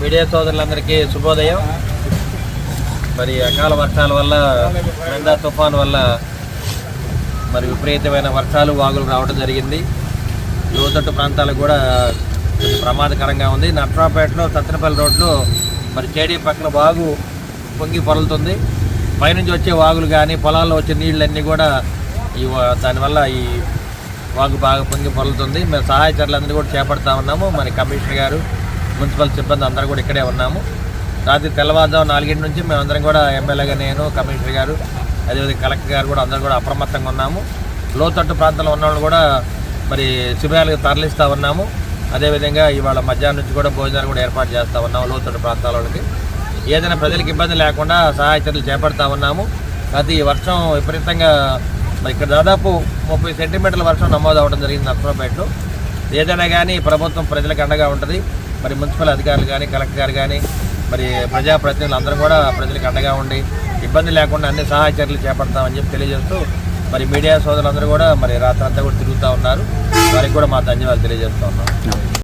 Media సోదరులందరికీ శుభోదయం. మరి అకాల వర్షాల వల్ల మెండా తుఫాన్ వల్ల మరి విపరీతమైన వర్షాలు వాగులు రావడం జరిగింది. లోతట్టు ప్రాంతాలకు కూడా ప్రమాదకరంగా ఉంది. నట్రాపేటలో సత్తెనపల్లి రోడ్లో మరి చేడి పక్కన వాగు పొంగి పొరలుతుంది. పైనుంచి వచ్చే వాగులు కానీ పొలాల్లో వచ్చే నీళ్ళన్నీ కూడా ఈ వా- దానివల్ల ఈ వాగు బాగా పొంగి పొరలుతుంది. మేము సహాయ చర్యలందరూ కూడా చేపడతా ఉన్నాము. మరి కమిషనర్ గారు మున్సిపల్ సిబ్బంది అందరూ కూడా ఇక్కడే ఉన్నాము. రాత్రి తెల్లవారుజాము నాలుగింటి నుంచి మేమందరం కూడా ఎమ్మెల్యేగా నేను కమిషనర్ గారు అదేవిధంగా కలెక్టర్ గారు కూడా అందరూ కూడా అప్రమత్తంగా ఉన్నాము. లోతట్టు ప్రాంతంలో ఉన్న వాళ్ళు కూడా మరి శిబిరాలకు తరలిస్తూ ఉన్నాము. అదేవిధంగా ఇవాళ మధ్యాహ్నం నుంచి కూడా భోజనాలు కూడా ఏర్పాటు చేస్తూ ఉన్నాము లోతట్టు ప్రాంతాల వాళ్ళకి ఏదైనా ప్రజలకు ఇబ్బంది లేకుండా సహాయ చర్యలు చేపడతా ఉన్నాము. అది వర్షం విపరీతంగా మరి ఇక్కడ దాదాపు ముప్పై సెంటీమీటర్ల వర్షం నమోదు అవ్వడం జరిగింది నర్సరావుపేటలో. ఏదైనా కానీ ప్రభుత్వం ప్రజలకు అండగా ఉంటుంది. మరి మున్సిపల్ అధికారులు కానీ కలెక్టర్ గారు కానీ మరి ప్రజాప్రతినిధులు అందరూ కూడా ప్రజలకు అండగా ఉండి ఇబ్బంది లేకుండా అన్ని సహాయ చర్యలు చేపడతామని చెప్పి తెలియజేస్తూ మరి మీడియా సోదరులందరూ కూడా మరి రాత్రంతా కూడా తిరుగుతూ ఉన్నారు. వారికి కూడా మా ధన్యవాదాలు తెలియజేస్తూ ఉన్నాం.